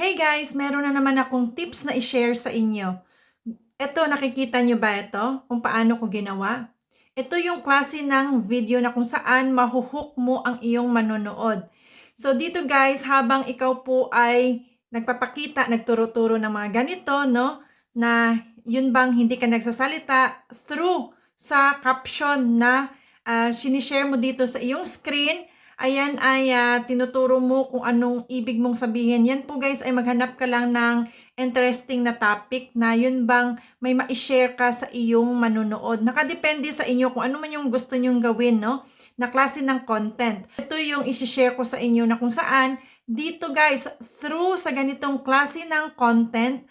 Hey guys, meron na naman akong tips na i-share sa inyo. Ito, nakikita nyo ba ito? Kung paano ko ginawa? Ito yung klase ng video na kung saan mahuhook mo ang iyong manonood. So dito guys, habang ikaw po ay nagpapakita, nagturo-turo ng mga ganito, no? Na yun bang hindi ka nagsasalita through sa caption na uh, sinishare mo dito sa iyong screen, ayan ay uh, tinuturo mo kung anong ibig mong sabihin. Yan po guys ay maghanap ka lang ng interesting na topic na yun bang may ma-share ka sa iyong manunood. Nakadepende sa inyo kung ano man yung gusto nyong gawin, no? Na klase ng content. Ito yung i-share ko sa inyo na kung saan dito guys, through sa ganitong klase ng content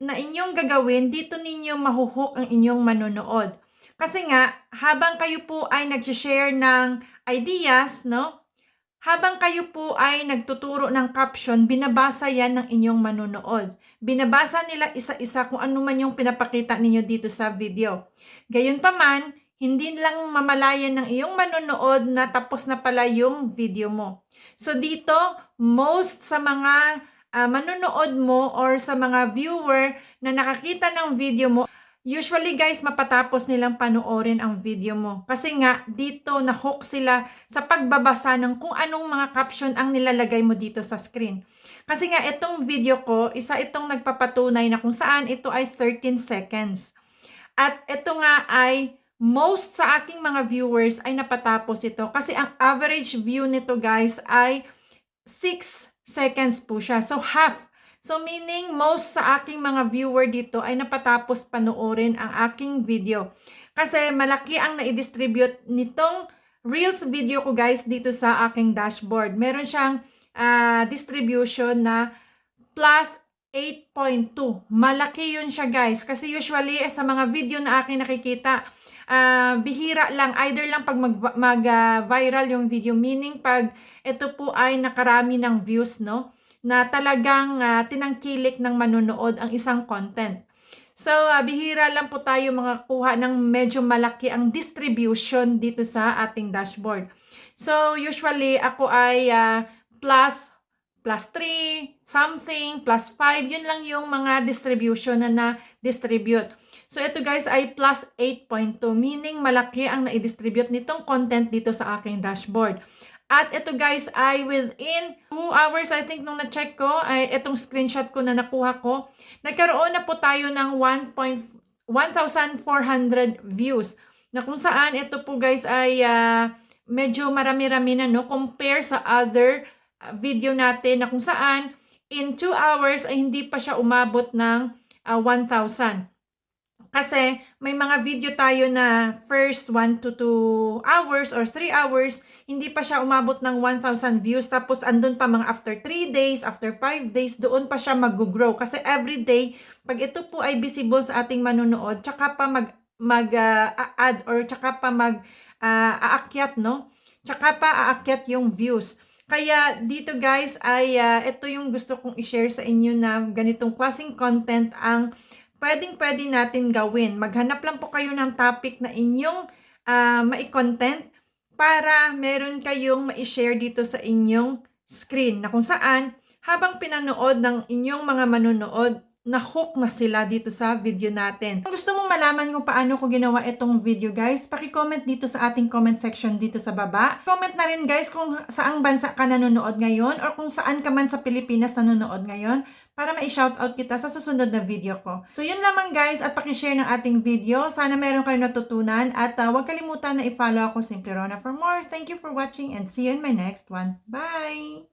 na inyong gagawin, dito ninyo mahuhook ang inyong manunood. Kasi nga, habang kayo po ay nag-share ng ideas, no? Habang kayo po ay nagtuturo ng caption, binabasa yan ng inyong manunood. Binabasa nila isa-isa kung ano man yung pinapakita ninyo dito sa video. Gayunpaman, hindi lang mamalayan ng iyong manunood na tapos na pala yung video mo. So dito, most sa mga uh, manunood mo or sa mga viewer na nakakita ng video mo, Usually guys, mapatapos nilang panoorin ang video mo. Kasi nga, dito na-hook sila sa pagbabasa ng kung anong mga caption ang nilalagay mo dito sa screen. Kasi nga, itong video ko, isa itong nagpapatunay na kung saan ito ay 13 seconds. At ito nga ay most sa aking mga viewers ay napatapos ito. Kasi ang average view nito guys ay 6 seconds po siya. So half So meaning most sa aking mga viewer dito ay napatapos panoorin ang aking video. Kasi malaki ang na-distribute nitong Reels video ko guys dito sa aking dashboard. Meron siyang uh, distribution na plus 8.2. Malaki yun siya guys. Kasi usually eh, sa mga video na aking nakikita, uh, bihira lang. Either lang pag mag-viral mag, uh, yung video. Meaning pag ito po ay nakarami ng views, no? Na talagang uh, tinangkilik ng manunood ang isang content. So, uh, bihira lang po tayo mga kuha ng medyo malaki ang distribution dito sa ating dashboard. So, usually ako ay uh, plus, plus 3, something, plus 5. Yun lang yung mga distribution na na-distribute. So, ito guys ay plus 8.2, meaning malaki ang na-distribute nitong content dito sa aking dashboard. At ito guys ay within 2 hours I think nung na-check ko, ay itong screenshot ko na nakuha ko, nagkaroon na po tayo ng 1,400 views. Na kung saan ito po guys ay uh, medyo marami-rami na no compare sa other uh, video natin na kung saan in 2 hours ay hindi pa siya umabot ng uh, 1,000. Kasi may mga video tayo na first 1 to 2 hours or 3 hours, hindi pa siya umabot ng 1,000 views. Tapos andun pa mga after 3 days, after 5 days, doon pa siya mag-grow. Kasi every day, pag ito po ay visible sa ating manunood, tsaka pa mag, mag uh, add or tsaka pa mag uh, aakyat, no? Tsaka pa aakyat yung views. Kaya dito guys ay uh, ito yung gusto kong i-share sa inyo na ganitong klaseng content ang pwedeng-pwede natin gawin. Maghanap lang po kayo ng topic na inyong uh, mai-content para meron kayong ma-share dito sa inyong screen na kung saan habang pinanood ng inyong mga manunood, na-hook na sila dito sa video natin. Kung gusto mong malaman kung paano ko ginawa itong video guys, paki-comment dito sa ating comment section dito sa baba. Comment na rin guys kung saang bansa ka nanonood ngayon or kung saan ka man sa Pilipinas nanonood ngayon para ma-shoutout kita sa susunod na video ko. So yun lamang guys at paki-share ng ating video. Sana meron kayong natutunan at uh, huwag kalimutan na i-follow ako Simple Rona for more. Thank you for watching and see you in my next one. Bye!